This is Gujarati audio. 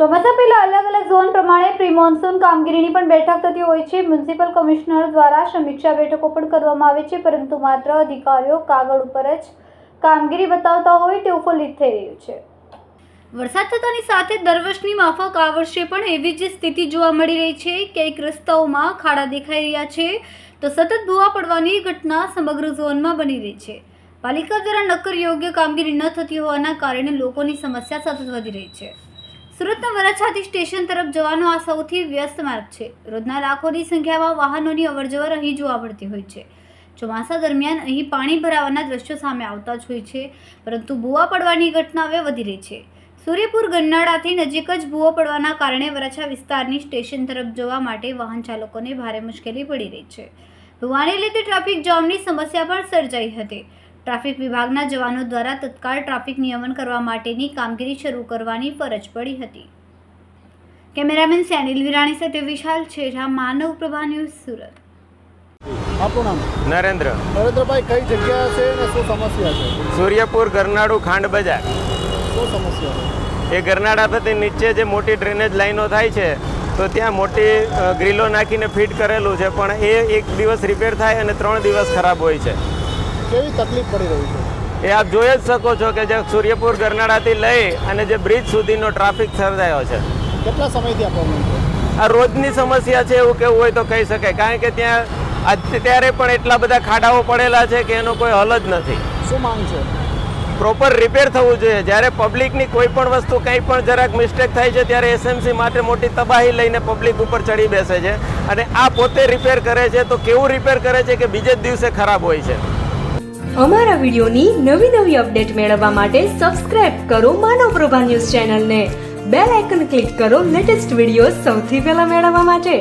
ચોમાસા પહેલા અલગ અલગ ઝોન પ્રમાણે પ્રી મોન્સૂન કામગીરીની પણ બેઠક થતી હોય છે. મ્યુનિસિપલ કમિશનર દ્વારા સમીક્ષા બેઠકો પણ કરવામાં આવે છે, પરંતુ માત્ર અધિકારીઓ કાગળ ઉપર જ કામગીરી બતાવતા હોય તેવું ફલિત થઈ રહ્યું છે. વરસાદ થતાની સાથે દર વર્ષની માફક આ વર્ષે પણ એવી જ સ્થિતિ જોવા મળી રહી છે. ક્યાંક રસ્તાઓમાં ખાડા દેખાઈ રહ્યા છે તો સતત ભૂવા પડવાની ઘટના સમગ્ર ઝોનમાં બની રહી છે. પાલિકા દ્વારા નક્કર યોગ્ય કામગીરી ન થતી હોવાના કારણે લોકોની સમસ્યા સતત વધી રહી છે. સુરતના વરાછાથી સ્ટેશન તરફ જવાનો આ સૌથી વ્યસ્ત માર્ગ છે. રોજના લાખોની સંખ્યામાં વાહનોની અવરજવર અહીં જોવા મળતી હોય છે. ચોમાસા દરમિયાન અહીં પાણી ભરાવાના દ્રશ્યો સામે આવતા જ હોય છે, પરંતુ ભૂવા પડવાની ઘટના હવે વધી રહી છે. સૂર્યપુર ગન્નાળાથી નજીક જ ભૂવો પડવાના કારણે વરાછા વિસ્તારની સ્ટેશન તરફ જવા માટે વાહન ચાલકોને ભારે મુશ્કેલી પડી રહી છે. ભૂવાને લીધે ટ્રાફિક જામની સમસ્યા પણ સર્જાઈ હતી. ટ્રાફિક વિભાગના જવાનો દ્વારા તત્કાળ ટ્રાફિક નિયમન કરવા માટેની કામગીરી શરૂ કરવાની ફરજ પડી હતી. કેમેરામેન સેનિલ વિરાણી સાથે વિશાલ છેઠા માનવ પ્રભા ન્યૂઝ સુરત. આપણું નામ? નરેન્દ્ર. નરેન્દ્રભાઈ કઈ જગ્યા છે અને શું સમસ્યા છે? સૂર્યપુર ગરનાળુ ખાંડ બજાર. શું સમસ્યા એ ગરનાળા પરથી નીચે જે મોટી ડ્રેનેજ લાઈનો થાય છે તો ત્યાં મોટી ગ્રીલો નાખીને ફિટ કરેલું છે પણ એ એક દિવસ રિપેર થાય અને ત્રણ દિવસ ખરાબ હોય છે. કેવી તકલીફ પડી રહી છે? એ આપ જોઈ જ શકો છો કે જે સૂર્યપુર ગરનાળાથી લઈ અને જે બ્રિજ સુધીનો ટ્રાફિક સર્જાયો છે. કેટલા સમયથી આ આ રોજની સમસ્યા છે એવું કેવું હોય તો કહી શકાય કારણ કે ત્યાં અત્યારે પણ એટલા બધા ખાડાઓ પડેલા છે કે એનો કોઈ હલ જ નથી. શું માંગ છે? પ્રોપર રિપેર થવું જોઈએ. જ્યારે પબ્લિકની કોઈ પણ વસ્તુ કંઈ પણ જરાક મિસ્ટેક થાય છે, ત્યારે એસએમસી માટે મોટી તબાહી લઈને પબ્લિક ઉપર ચડી બેસે છે. અને આ પોતે રિપેર કરે છે, તો કેવું રિપેર કરે છે કે બીજે જ દિવસે ખરાબ હોય છે? અમારા વિડિયોની નવી નવી અપડેટ મેળવવા માટે સબસ્ક્રાઇબ કરો માનવ પ્રભા ન્યૂઝ ચેનલને. બેલ આઇકન ક્લિક કરો લેટેસ્ટ વીડિયો સૌથી પહેલા મેળવવા માટે.